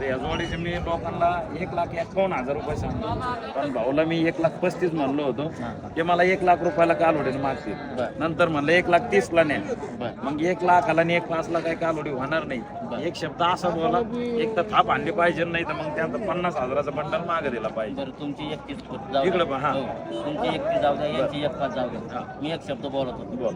तर या जोडीचे मी लोकांना एक लाख एकावन्न हजार रुपये सांगतो. पण भाऊला मी एक लाख पस्तीस म्हणलो होतो. ते मला एक लाख रुपयाला कालोडीने मागतील. बरं. नंतर म्हणलं एक लाख तीस ला न्या मग एक लाखाला आणि एक पाचला काही कालोडी होणार नाही. एक शब्द असा बोला एक तर थाप आणली पाहिजे नाही तर मग त्यानंतर पन्नास हजाराचा बंडल मागे दिला पाहिजे. तुमची एकतीस इकडं. पहा, हा. हो. तुमची एकतीस जाऊ द्या यांची एक पाच जाऊ द्या. मी एक शब्द बोलत होतो. बोल.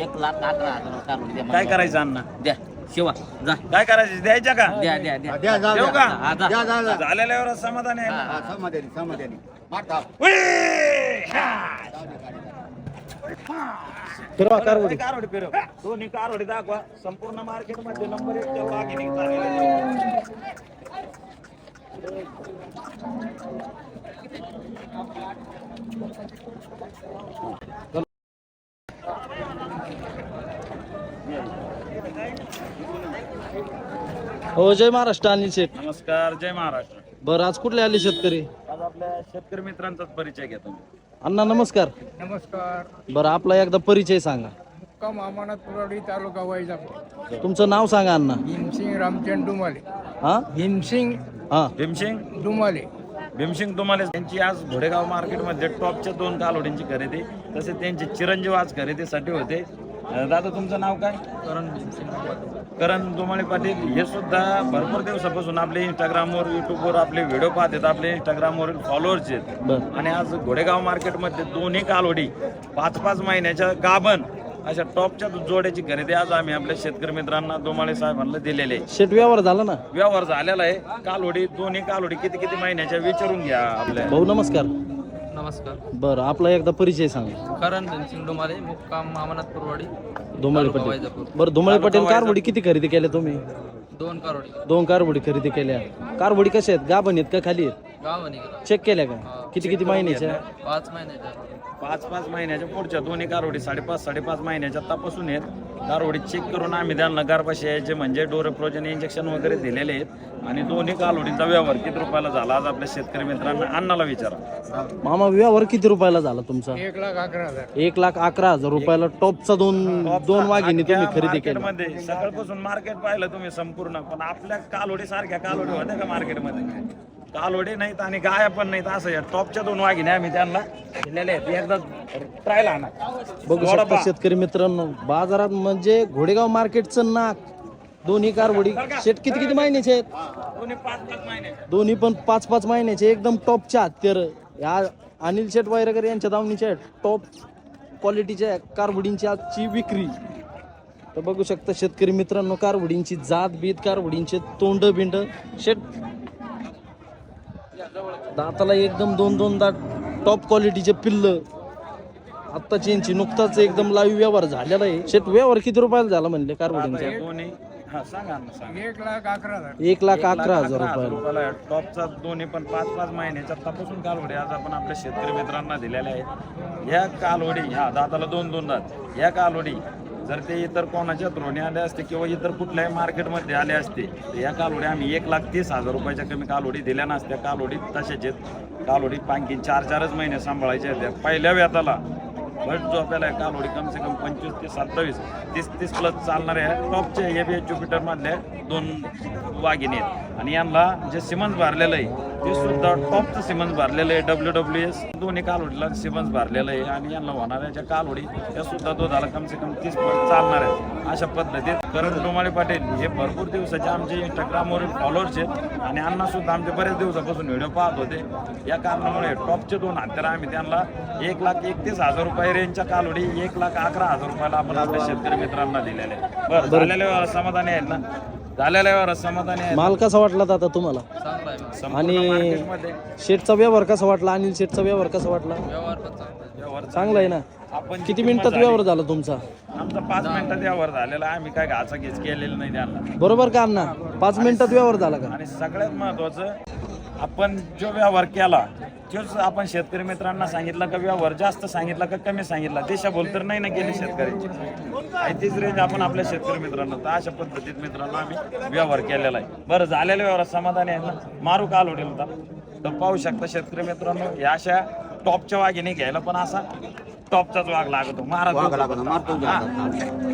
एक लाख अकरा हजार काय करायचं अण्णा? द्या. शिवा जा काय करायचं द्यायच्या का द्या द्या द्या देऊ. का हा, जा. द्या, जा, जा. झालेल्यावर समाधान आहे हा. समाधानी समाधानी मार टाक. उई! हा! फिरवा कारवडी कारवडी फिरव दोन्ही कारवडी दाखवा संपूर्ण मार्केटमध्ये नंबर एक च्या. हो जय महाराष्ट्र अनिल शेठ. नमस्कार जय महाराष्ट्र. बरं आज कुठले आले शेतकरी? आज आपल्या शेतकरी मित्रांचाच परिचय घेतो मी. अण्णा नमस्कार. नमस्कार. बरं आपला एकदा परिचय सांगा. मुक्काम अमानत पुरवडी तालुका वैजापूर. तुमचं नाव सांगा अण्णा. भीमसिंग रामचंद डुमाले. हा? भीमसिंग हा. भीमसिंग? डुमाले. भीमसिंग तुम्हाला त्यांची आज घोडेगाव मार्केटमध्ये टॉपच्या दोन कालोडींची खरेदी तसेच त्यांचे चिरंजीव आज खरेदीसाठी होते. दादा तुमचं नाव काय? करण करण दुमाळे पाटील. हे सुद्धा भरपूर दिवसापासून आपले इंस्टाग्रामवर युट्यूबवर आपले व्हिडिओ पाहतात. आपले इंस्टाग्रामवरील फॉलोअर्स आहेत. आणि आज घोडेगाव मार्केटमध्ये दोन्ही कालोडी पाच पाच महिन्याच्या गाभण अशा टॉपच्या जोड्याची खरेदी आज आम्ही आपल्या शेतकरी मित्रांना दोमाळे साहेबांना दिलेले. शेठ व्यवहार झाला ना? व्यवहार झालेला आहे. कालोडी दोन्ही कालोडी किती किती महिन्याच्या विचारून घ्या आपल्या. भाऊ नमस्कार. नमस्कार. बरं आपला एकदा परिचय सांगा. करण धनसिंग डोमारे मुक्काम मामनाथ पुरवाडी धुमाळे तालुका पटेल. वैजापूर. बरं धुमाळे पटेल कारवडी किती खरेदी केल्या तुम्ही? दोन करोडी दोन कारवडी खरेदी केल्या. कारवडी कशा आहेत? गाभण आहेत का खाली आहेत? गाव चेक केल्या का? किती किती महिन्याच्या? पाच महिन्याच्या. पाच पाच महिन्याच्या पुढच्या दोन्ही कारोडी साडेपाच साडेपाच महिन्याच्या तपासून आहेत कारोडी चेक करून आम्ही त्यांना गारपाशी यायचे म्हणजे डोरेप्रोजन इंजेक्शन वगैरे दिलेले आहेत. आणि दोन्ही कालोडीचा व्यवहार किती रुपयाला झाला आज आपल्या शेतकरी मित्रांना? अण्णाला विचारा. मामा व्यवहार किती रुपयाला झाला तुमचा? एक लाख अकरा हजार. एक लाख अकरा हजार रुपयाला टॉपचा दोन दोन वाघिणी तुम्ही खरेदी केल्या. मार्केटमध्ये सकाळपासून मार्केट पाहिलं तुम्ही संपूर्ण. पण आपल्या कालोडी सारख्या कालोडी होत्या का मार्केटमध्ये कालोडी नाहीत आणि गाया पण नाहीत असं या टॉपच्या दोन वाघिण्या आम्ही त्यांना दिलेल्या आहेत. एकदा ट्रायल आणा. बघू शकता. शेतकरी मित्रांनो बाजारात म्हणजे घोडेगाव मार्केटचं नाक. दोन्ही कारवडी शेट किती किती महिन्याचे आहेत? दोन्ही पाच पाच महिन्याच्या दोन्ही पण पाच पाच महिन्याचे एकदम टॉपच्या हत्यार या अनिल शेट वायरकर यांच्या दावणीच्या टॉप क्वालिटीच्या कारवडींची आजची विक्री. तर बघू शकता शेतकरी मित्रांनो कारवडींची जात बीत कारवडींचे तोंड बिंड शेट दाताला एकदम दोन दोन दात टॉप क्वालिटीचे पिल्ल. आत्ताची यांची नुकताच एकदम लाईव्ह व्यवहार झालेला आहे. शेट व्यवहार किती रुपयाला झाला म्हणले कारवडींचा हा सांगा ना सांगा. एक लाख अकरा हजार. एक लाख अकरा हजार अकरा रुपयाला. रुपयाला टॉपचा दोन्ही पण पाच पाच महिन्याच्या तपासून कालवडी आज आपण आपल्या शेतकरी मित्रांना दिलेल्या आहेत. ह्या कालवडी ह्या दाताला दोन दोन दात ह्या कालवडी जर ते इतर कोणाच्या थ्रोने आले असते किंवा इतर कुठल्याही मार्केटमध्ये आले असते तर या कालोडी आम्ही एक लाख तीस हजार रुपयाच्या कमी कालोडी दिल्या नसत्या. कालोडी तशाच आहेत. कालोडी पांकी चार चारच महिने सांभाळायच्या आहेत. पहिल्या व्याताला बट जो आपल्याला कालोडी कम से कम पंचवीस ते सत्तावीस तीस तीस प्लस चालणाऱ्या टॉपच्या ए बी ज्युपिटर दोन वाघिणी आहेत. आणि यांना जे सिमन्स भरलेलं आहे ते सुद्धा टॉपचं सिमन्स भरलेलं आहे डब्ल्यू डब्ल्यू एस दोन्ही कालवडीला सिमन्स भरलेलं आहे आणि यांना होणाऱ्या ज्या कालवडी त्या सुद्धा दुधाला कम से कम तीस पट चालणार आहेत. अशा पद्धतीत करण डोमाळे पाटील हे भरपूर दिवसाचे आमचे इंस्टाग्रामवरील फॉलोअर्स आहेत आणि अण्णा सुद्धा आमचे बरेच दिवसापासून व्हिडिओ पाहत होते. या कारणामुळे टॉपचे दोन हत्यार आम्ही त्यांना एक लाख एकतीस हजार रुपये रेंजच्या कालवडी एक लाख अकरा हजार रुपयाला आपण आपल्या शेतकरी मित्रांना दिलेले आहे. बरं झालेल्या समाधानी आहेत ना? समाधानी माल कसा वाटला दादा तुम्हाला? चांगला आहे संपूर्ण आणि- मार्केटमध्ये. शेटचा व्यवहार कसा वाटला? अनिल शेटचा व्यवहार कसा वाटला? व्यवहार पण चांगला आहे. व्यवहार चांगला आहे ना? आपण किती मिनिटात व्यवहार झाला तुमचा? आमचा पाच मिनिटात व्यवहार झालेला. आहे. आम्ही काय घाचा घेच केलेला नाही त्यांना. बरोबर का अण्णा? पाच मिनिटात व्यवहार झाला का? आणि सगळ्यात महत्वाचं आपण जो व्यवहार केला तोच आपण शेतकरी मित्रांना सांगितलं का व्यवहार जास्त सांगितला का कमी सांगितला दिशाभूल तर नाही ना केली शेतकऱ्यांची आणि तीच रेंज आपण आपल्या शेतकरी मित्रांना तर अशा पद्धतीत मित्रांनो आम्ही व्यवहार केलेला आहे बरं झालेल्या व्यवहारात समाधानी आहे ना मारू का आलो होता तर पाहू शकता शेतकरी मित्रांनो या अशा टॉपच्या वाघिणी घ्यायला पण असा टॉपचाच वाघ लागतो महाराज वाघ लागतो, मारतो हा.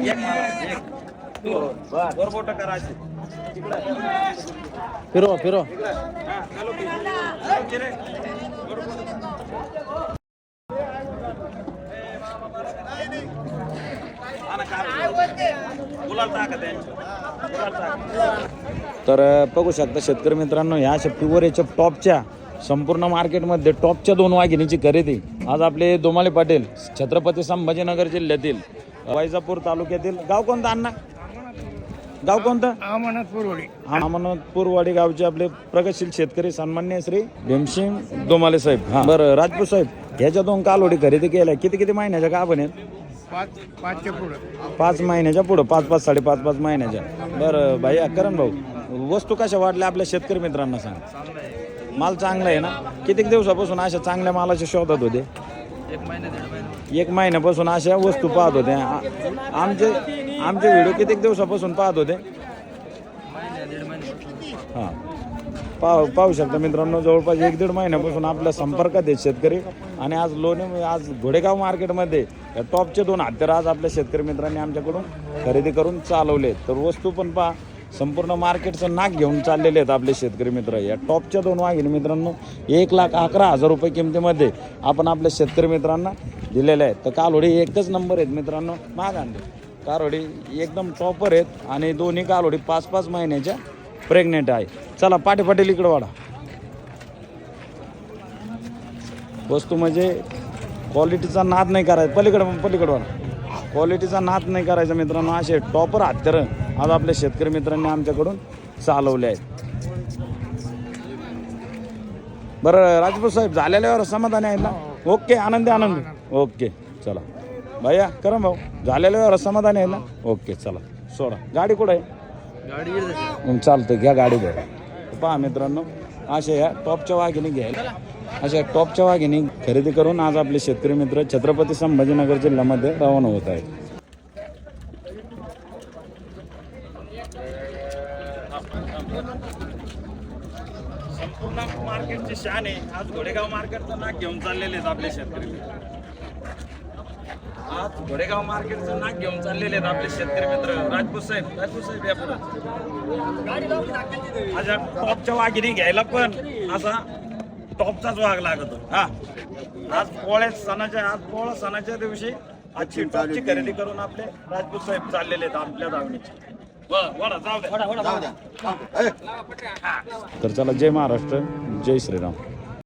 एक मारा, एक. फिरो फिरो. तर बघू शकता शेतकरी मित्रांनो ह्या अशा याच्या टॉपच्या संपूर्ण मार्केटमध्ये टॉपच्या दोन वाघिणीची खरेदी. आज आपले दोमाले पाटील छत्रपती संभाजीनगर जिल्ह्यातील वैजापूर तालुक्यातील गाव कोणतं अण्णा? गाव कोणतं? अमानत पुरवडी अमनपूरवाडी गावचे आपले प्रगतशील शेतकरी सन्मान्य श्री भीमसिंग दोमाले साहेब. हा. बरं राजपूत साहेब ह्याच्या दोन कालोडी खरेदी केल्या. किती किती महिन्याच्या का पण आहेत? पाच पाचच्या पुढं. पाच महिन्याच्या पुढं. पाच पाच साडेपाच पाच महिन्याच्या. बरं भाई करण भाऊ वस्तू कशा वाटल्या आपल्या शेतकरी मित्रांना सांग. माल चांगला आहे ना? कितीक दिवसापासून अशा चांगल्या मालाच्या शोधात होते? एक महिन्यापासून अशा वस्तू पाहत होते. आ- आमचे आमचे व्हिडिओ कितीक दिवसापासून पाहत होते? हां. पाहू पाहू शकता मित्रांनो जवळपास एक दीड महिन्यापासून आपल्या संपर्कात आहेत शेतकरी. आणि आज लोणी आज घोडेगाव मार्केटमध्ये या टॉपचे दोन हत्यार आज आपल्या शेतकरी मित्रांनी आमच्याकडून खरेदी करून चालवले तर वस्तू पण पहा संपूर्ण मार्केटचं नाक घेऊन चाललेले आहेत आपले शेतकरी मित्र. या टॉपच्या दोन वाघिणी मित्रांनो एक लाख अकरा हजार रुपये किमतीमध्ये आपण आपल्या शेतकरी मित्रांना दिलेले आहेत. तर कालोडी एकच नंबर आहेत मित्रांनो. महाग आणले कारोडी एकदम टॉपर आहेत आणि दोन्ही कालोडी पाच पाच महिन्याच्या प्रेग्नेंट आहे. चला पाटे पाटील इकडं वाढा. वस्तू म्हणजे क्वालिटीचा नाद नाही करायचा. पलीकडं पलीकडं वाढा. क्वालिटीचा नाद नाही करायचा मित्रांनो. असे टॉपर हत्यार आज आपल्या शेतकरी मित्रांनी आमच्याकडून चालवले आहेत. बरं राजपूत साहेब झालेल्यावर समाधानी आहेत ना? ओके आनंदी आनंदी. ओके चला. भैया करा भाऊ. झालेल्यावर समाधानी आहे ना? ओके चला. सोडा. गाडी कुठं आहे? गाडी चालतं घ्या गाडी भर पहा मित्रांनो अशा या टॉपच्या वाघिणी घ्यायला. अशा टॉपच्या वाघिणी खरेदी करून आज आपले शेतकरी मित्र छत्रपती संभाजीनगर जिल्ह्यामध्ये रवाना होत आहेत. संपूर्ण मार्केटचे शान आहे आज घोडेगाव मार्केटचं नाक घेऊन चाललेले आहेत आपले शेतकरी आज घोडेगाव मार्केटचं नाक घेऊन चाललेले आहेत आपले शेतकरी मित्र राजपूत साहेब. राजपूत साहेब या पुढं. आज या टॉपच्या वाघिणी घ्यायला पण असा टॉपचाच वाघ लागतो. हा. आज पोळ्या सणाच्या आज पोळा सणाच्या दिवशी आजची टॉपची खरेदी करून आपले राजपूत साहेब चाललेले आहेत आपल्या दावणीचे. वडा जाऊ द्या. जाऊ द्या. ए, तर चला जय महाराष्ट्र जय श्रीराम.